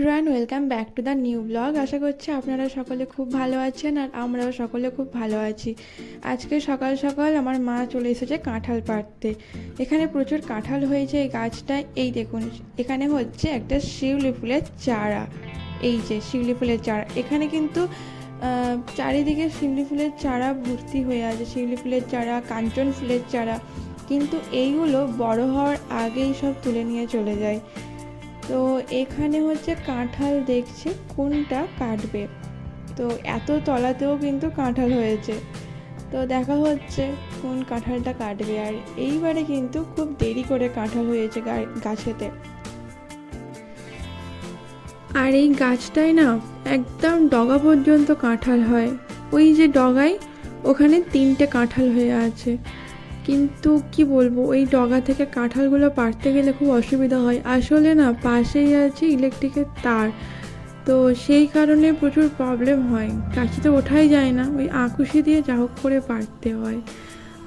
Welcome back to the new blog আশা করছি আপনারা সকলে খুব ভালো আছেন আর আমরাও সকলে খুব ভালো আছি। আজকে সকাল সকাল আমার মা চলে এসেছে কাঁঠাল পাড়তে। এখানে প্রচুর কাঁঠাল হয়েছে এই গাছটায়। এই দেখুন, এখানে হচ্ছে একটা শিউলি ফুলের চারা। এই যে শিউলি ফুলের চারা। এখানে কিন্তু চারিদিকে শিউলি ফুলের চারা ভর্তি হয়ে আছে। শিউলি ফুলের চারা, কাঞ্চন ফুলের চারা। কিন্তু এইগুলো বড় হওয়ার আগেই সব তুলে নিয়ে চলে যায়। তো এখানে হচ্ছে কাঁঠাল দেখছে, কোনটা কাটবে? তো এত তলাতেও কিন্তু কাঁঠাল হয়েছে। তো দেখা হচ্ছে কোন কাঁঠালটা কাটবে আর এইবারে কিন্তু খুব দেরি করে কাঁঠাল হয়েছে গাছেতে। আর এই গাছটায় না একদম ডগা পর্যন্ত কাঁঠাল হয়। ওই যে ডগায় ওখানে তিনটে কাঁঠাল হয়ে আছে। কিন্তু কি বলব, ওই ডগা থেকে কাঁঠালগুলো পাড়তে গেলে খুব অসুবিধা হয়। আসলে না, পাশেই আছে ইলেকট্রিকের তার। তো সেই কারণে প্রচুর প্রবলেম হয়। গাছিতে ওঠাই যায় না, ওই আঁকুশি দিয়ে যা হোক করে পারতে হয়।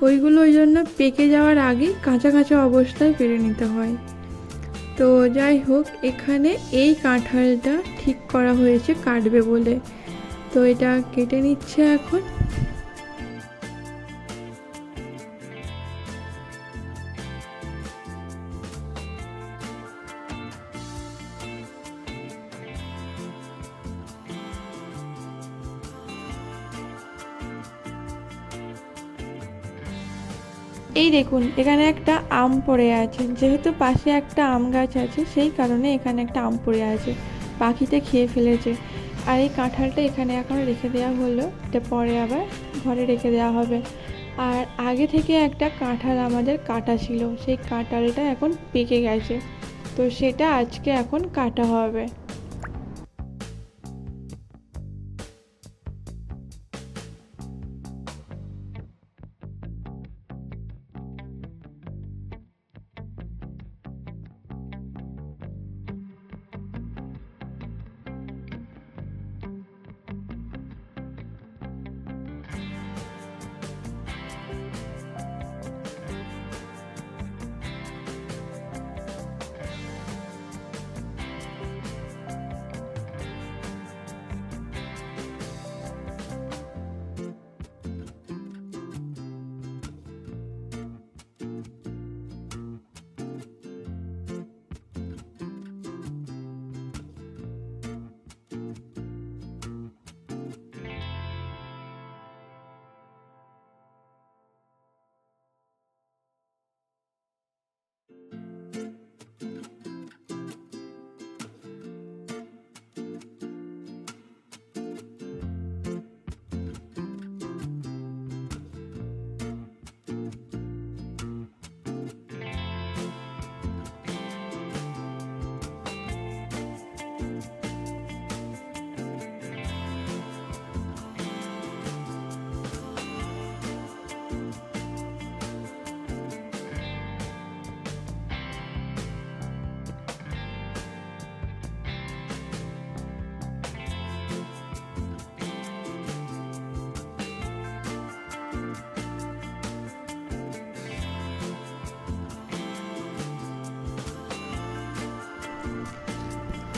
ওইগুলো ওই জন্য পেকে যাওয়ার আগেই কাঁচা কাঁচা অবস্থায় পেরে নিতে হয়। তো যাই হোক, এখানে এই কাঁঠালটা ঠিক করা হয়েছে কাটবে বলে। তো এটা কেটে নিচ্ছে এখন। এই দেখুন, এখানে একটা আম পড়ে আছে। যেহেতু পাশে একটা আম গাছ আছে, সেই কারণে এখানে একটা আম পড়ে আছে। পাখিতে খেয়ে ফেলেছে। আর এই কাঁঠালটা এখানে এখন রেখে দেওয়া হলো। এটা পরে আবার ঘরে রেখে দেওয়া হবে। আর আগে থেকে একটা কাঁঠাল আমাদের কাটা ছিল। সেই কাঁঠালটা এখন পেকে গেছে। তো সেটা আজকে এখন কাটা হবে।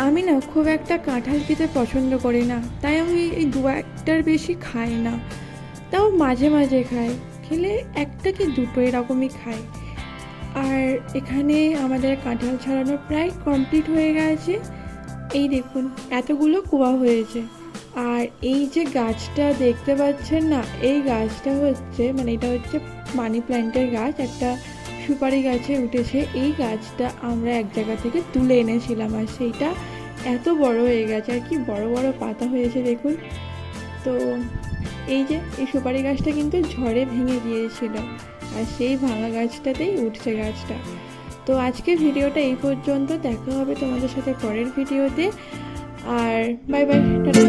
আমি না খুব একটা কাঁঠাল খেতে পছন্দ করি না, তাই আমি এই দু একটার বেশি খাই না। তাও মাঝে মাঝে খাই, খেলে একটা কি দুটো এরকমই খাই। আর এখানে আমাদের কাঁঠাল ছাড়ানো প্রায় কমপ্লিট হয়ে গেছে। এই দেখুন, এতগুলো কুয়া হয়েছে। আর এই যে গাছটা দেখতে পাচ্ছেন না, এই গাছটা হচ্ছে মানে এটা হচ্ছে মানি প্ল্যান্টের গাছ, একটা সুপারি গাছে উঠেছে, এই গাছটা আমরা এক জায়গা থেকে তুলে এনেছিলাম আর সেইটা এত বড় হয়ে গেছে আর কি বড় বড় পাতা হয়েছে দেখুন। তো এই যে, এই সুপারি গাছটা কিন্তু ঝড়ে ভেঙে গিয়েছিল আর সেই ভাঙা গাছটাতেই উঠছে গাছটা। তো আজকে ভিডিওটা এই পর্যন্ত, দেখা হবে তোমাদের সাথে পরের ভিডিওতে। আর বাই বাই, টাটা।